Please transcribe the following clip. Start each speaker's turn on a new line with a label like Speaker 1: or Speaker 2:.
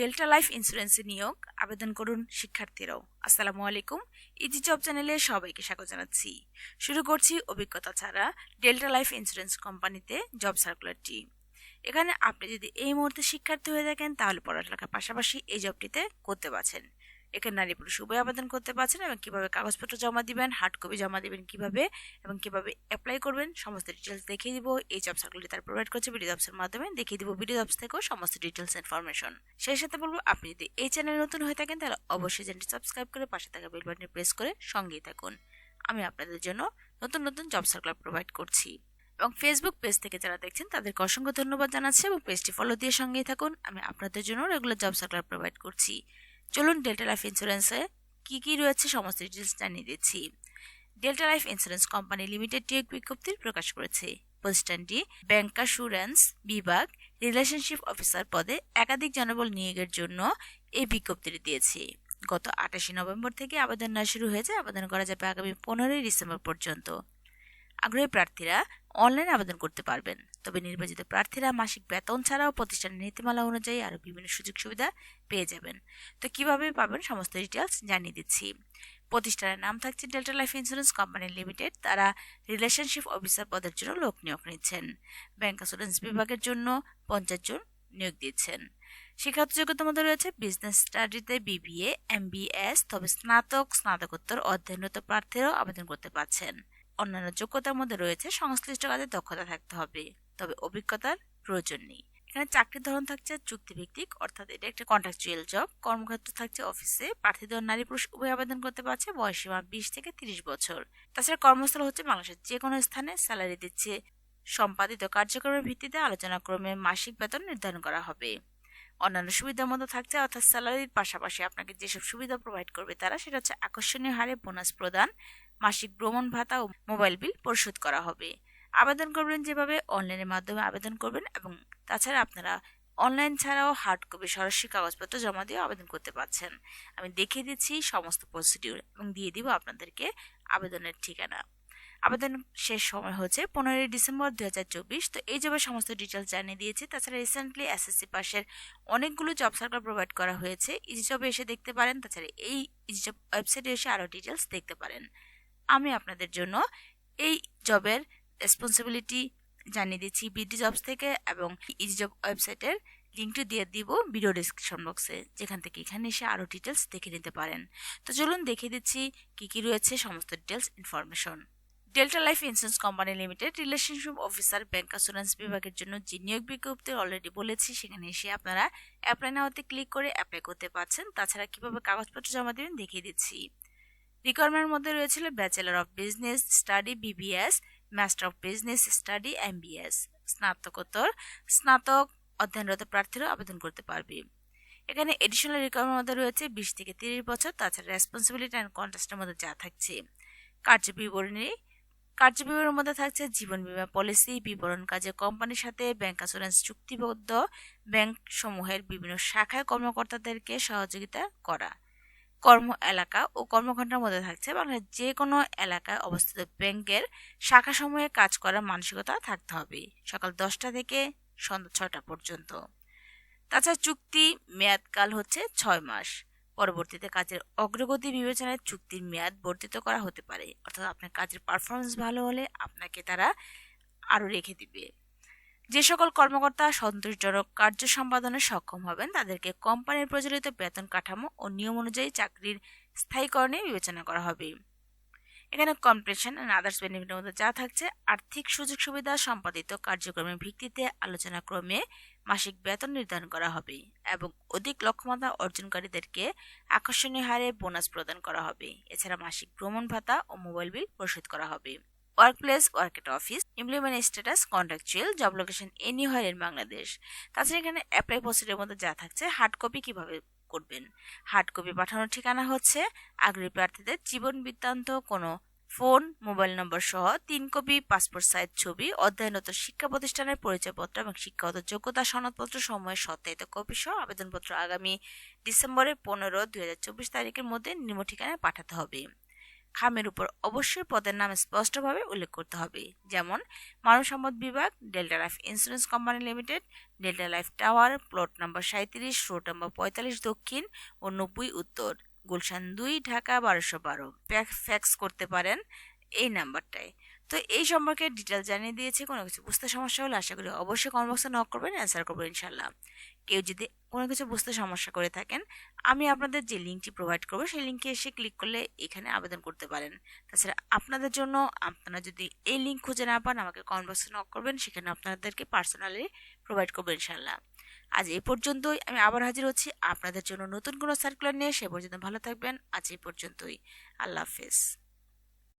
Speaker 1: delta life ইন্স্যুরেন্সে নিয়োগ আবেদন করুন শিক্ষার্থীরাও আসসালামু আলাইকুম ইজি জব চ্যানেলে সবাইকে স্বাগত জানাচ্ছি শুরু করছি অভিজ্ঞতা ছাড়া ডেল্টা লাইফ ইন্স্যুরেন্স কোম্পানিতে জব সার্কুলারটি এখানে আপনি যদি এই মুহূর্তে শিক্ষার্থী হয়ে থাকেন তাহলে পড়ালেখার পাশাপাশি এই জবটিতে করতে পারছেন এখানে নারী পুরুষ উভয় আবেদন করতে পারছেন এবং কীভাবে কাগজপত্র জমা দিবেন হার্ড কপি জমা দিবেন কীভাবে এবং কীভাবে অ্যাপ্লাই করবেন সমস্ত ডিটেলস দেখিয়ে দিব এই জব সার্কুলারটি তার প্রোভাইড করছে ভিডিও অপসের মাধ্যমে দেখিয়ে দিব ভিডিও জবস থেকেও সমস্ত ডিটেলস ইনফরমেশন সেই সাথে বলবো আপনি যদি এই চ্যানেলে নতুন হয়ে থাকেন তাহলে অবশ্যই চ্যানেলটি সাবস্ক্রাইব করে পাশে থাকা বেল বাটনে প্রেস করে সঙ্গেই থাকুন আমি আপনাদের জন্য নতুন নতুন জব সার্কুলার প্রোভাইড করছি এবং ফেসবুক পেজ থেকে যারা দেখছেন তাদেরকে অসংখ্য ধন্যবাদ জানাচ্ছি এবং পেজটি ফলো দিয়ে সঙ্গেই থাকুন আমি আপনাদের জন্য রেগুলার জব সার্কুলার প্রোভাইড করছি চলুন ডেল্টা লাইফ ইন্স্যুরেন্সে কি কি রয়েছে সমস্ত ডিটেলস জানিয়ে দিচ্ছি ডেল্টা লাইফ ইন্স্যুরেন্স কোম্পানি লিমিটেডটি এক বিজ্ঞপ্তির প্রকাশ করেছে প্রতিষ্ঠানটি অ্যাসুরেন্স বিভাগ রিলেশনশিপ অফিসার পদে একাধিক জনবল নিয়োগের জন্য এই বিজ্ঞপ্তিটি দিয়েছে গত আটাশে নভেম্বর থেকে আবেদন না শুরু হয়েছে আবেদন করা যাবে আগামী পনেরোই ডিসেম্বর পর্যন্ত আগ্রহী প্রার্থীরা অনলাইনে আবেদন করতে পারবেন তবে নির্বাচিত প্রার্থীরা মাসিক বেতন ছাড়াও প্রতিষ্ঠানের নীতিমালা অনুযায়ী আরও বিভিন্ন সুযোগ সুবিধা পেয়ে যাবেন তো কিভাবে পাবেন সমস্ত ডিটেলস জানিয়ে দিচ্ছি প্রতিষ্ঠানের নাম থাকছে Delta life insurance company limited তারা রিলেশনশিপ অফিসার পদের জন্য লোক নিয়োগ নিচ্ছেন ব্যাংক অ্যাসুরেন্স বিভাগের জন্য পঞ্চাশ জন নিয়োগ দিচ্ছেন শিক্ষাগত যোগ্যতার মধ্যে রয়েছে বিজনেস স্টাডিতে বিবিএ এমবিএস তবে স্নাতক স্নাতকোত্তর অধ্যয়নরত প্রার্থীরাও আবেদন করতে পারছেন অন্যান্য যোগ্যতার মধ্যে রয়েছে সংশ্লিষ্ট কাজে দক্ষতা থাকতে হবে তবে অভিজ্ঞতার প্রয়োজন নেই এখানে চাকরির ধরন থাকছে চুক্তিভিত্তিক অর্থাৎ এটা একটা কন্ট্রাকচুয়াল জব কর্মক্ষেত্র থাকছে অফিসে প্রার্থীদের নারী পুরুষ উভয় আবেদন করতে পারছে বয়সীমা বিশ থেকে তিরিশ বছর তাছাড়া কর্মস্থল হচ্ছে বাংলাদেশের যে কোনো স্থানে স্যালারি দিচ্ছে সম্পাদিত কার্যক্রমের ভিত্তিতে আলোচনা ক্রমে মাসিক বেতন নির্ধারণ করা হবে অন্যান্য সুবিধার মধ্যে থাকছে অর্থাৎ স্যালারির পাশাপাশি আপনাকে যেসব সুবিধা প্রোভাইড করবে তারা সেটা হচ্ছে আকর্ষণীয় হারে বোনাস প্রদান মাসিক ভ্রমণ ভাতা ও মোবাইল বিল পরিশোধ করা হবে আবেদন করবেন যেভাবে অনলাইনের মাধ্যমে আবেদন করবেন এবং তাছাড়া আপনারা অনলাইন ছাড়াও হার্ড কপি সরাসরি কাগজপত্র জমা দিয়ে আবেদন করতে পারছেন আমি দেখিয়ে দিচ্ছি সমস্ত প্রসিডিউর এবং দিয়ে দিব আপনাদেরকে আবেদনের ঠিকানা আবেদন শেষ সময় হচ্ছে পনেরোই ডিসেম্বর দু হাজার চব্বিশ তো এই জবের সমস্ত ডিটেলস জানিয়ে দিয়েছি তাছাড়া রিসেন্টলি এসএসসি পাশের অনেকগুলো জব সার্কার প্রোভাইড করা হয়েছে ইজি জবে এসে দেখতে পারেন তাছাড়া এই ইজি জব ওয়েবসাইটে এসে আরও ডিটেলস দেখতে পারেন আমি আপনাদের জন্য এই জবের রেসপন্সিবিলিটি জানিয়ে দিচ্ছি বিডি জবস থেকে এবং ইজি জব ওয়েবসাইটের লিঙ্কটি দিয়ে দিব ভিডিও ডিসক্রিপশন বক্সে যেখান থেকে এখানে এসে আরও ডিটেলস দেখে নিতে পারেন তো চলুন দেখে দিচ্ছি কী কী রয়েছে সমস্ত details information Delta life insurance company limited relationship officer bank assurance বিভাগের জন্য যে নিয়োগ বিজ্ঞপ্তি অলরেডি বলেছি সেখানে এসে আপনারা অ্যাপ্লাই নাওয়াতে ক্লিক করে অ্যাপ্লাই করতে পারছেন তাছাড়া কীভাবে কাগজপত্র জমা দেবেন দেখিয়ে দিচ্ছি রিকোয়ারমেন্টের মধ্যে রয়েছিল bachelor of business study BBS master of business study MBS স্নাতকোত্তর স্নাতক অধ্যয়নরত প্রার্থীরা আবেদন করতে পারবে এখানে এডিশনাল রিকোয়ারমেন্ট মধ্যে রয়েছে বিশ থেকে তিরিশ বছর তাছাড়া রেসপন্সিবিলিটি অ্যান্ড কন্ট্রাস্টের মধ্যে যা থাকছে কার্য বিবরণী কার্য বিবরণের মধ্যে থাকছে জীবন বিমা পলিসি বিবরণ কাজে কোম্পানির সাথে ব্যাংক অ্যাসুরেন্স চুক্তিবদ্ধ ব্যাংক সমূহের বিভিন্ন শাখায় কর্মকর্তাদেরকে সহযোগিতা করা কর্ম এলাকা ও কর্মঘণ্টার মধ্যে থাকছে বাংলার যে কোনো এলাকায় অবস্থিত ব্যাংকের শাখা সময়ে কাজ করার মানসিকতা থাকতে হবে সকাল দশটা থেকে সন্ধ্যা ছটা পর্যন্ত তাছাড়া চুক্তি মেয়াদকাল হচ্ছে ছয় মাস পরবর্তীতে কাজের অগ্রগতি বিবেচনায় চুক্তির মেয়াদ বর্ধিত করা হতে পারে অর্থাৎ আপনার কাজের পারফরমেন্স ভালো হলে আপনাকে তারা আরও রেখে দিবে যে সকল কর্মকর্তা সন্তোষজনক কার্য সম্পাদনে সক্ষম হবেন তাদেরকে কোম্পানির প্রচলিত বেতন কাঠামো ও নিয়ম অনুযায়ী চাকরির স্থায়ীকরণে বিবেচনা করা হবে এখানে কম্পিটিশন অ্যান্ড আদার্স বেনিফিটের মধ্যে যা থাকছে আর্থিক সুযোগ সুবিধা সম্পাদিত কার্যক্রমের ভিত্তিতে আলোচনা ক্রমে মাসিক বেতন নির্ধারণ করা হবে এবং অধিক লক্ষ্যমাত্রা অর্জনকারীদেরকে আকর্ষণীয় হারে বোনাস প্রদান করা হবে এছাড়া মাসিক ভ্রমণ ভাতা ও মোবাইল বিল পরিশোধ করা হবে workplace work at office implement status contractual job location anywhere in Bangladesh তাছাড়া এখানে অ্যাপ্লাই প্রসিডের মধ্যে যা থাকছে হার্ড কপি কীভাবে করবেন হার্ড কপি পাঠানোর ঠিকানা হচ্ছে আগ্রহী প্রার্থীদের জীবন বৃত্তান্ত কোনো ফোন মোবাইল নম্বর সহ তিন কপি পাসপোর্ট সাইজ ছবি অধ্যয়নরত শিক্ষা প্রতিষ্ঠানের পরিচয়পত্র এবং শিক্ষাগত যোগ্যতা সনদপত্র সময়ের সত্যায়িত কপি সহ আবেদনপত্র আগামী ডিসেম্বরের পনেরো দুই তারিখের মধ্যে নিম্ন ঠিকানায় পাঠাতে হবে খামের উপর অবশ্যই পদের নাম স্পষ্টভাবে উল্লেখ করতে হবে যেমন মানব সম্পদ বিভাগ Delta life insurance company limited Delta life tower plot number সাঁত্রিশ রোড নম্বর পঁয়তাল্লিশ দক্ষিণ ও নব্বই উত্তর গুলশান দুই ঢাকা বারোশো বারো ফ্যাক্স করতে পারেন এই নাম্বারটায় তো এই সম্পর্কে ডিটেল জানিয়ে দিয়েছে কোনো কিছু বুঝতে সমস্যা হলে আশা করি অবশ্যই কমবক্সে নক করবেন অ্যান্সার করবেন ইনশাল্লাহ কেউ যদি কোনো কিছু বুঝতে সমস্যা করে থাকেন আমি আপনাদের যে লিঙ্কটি প্রোভাইড করবো সেই লিঙ্কে এসে ক্লিক করলে এখানে আবেদন করতে পারেন তাছাড়া আপনাদের জন্য আপনারা যদি এই লিঙ্ক খুঁজে না পান আমাকে কনভার্স নক করবেন সেখানে আপনাদেরকে পার্সোনালি প্রোভাইড করবো ইনশাল্লাহ আজ এ পর্যন্তই আমি আবার হাজির হচ্ছি আপনাদের জন্য নতুন কোনো সার্কুলার নিয়ে সে পর্যন্ত ভালো থাকবেন আজ এ পর্যন্তই আল্লাহ হাফেজ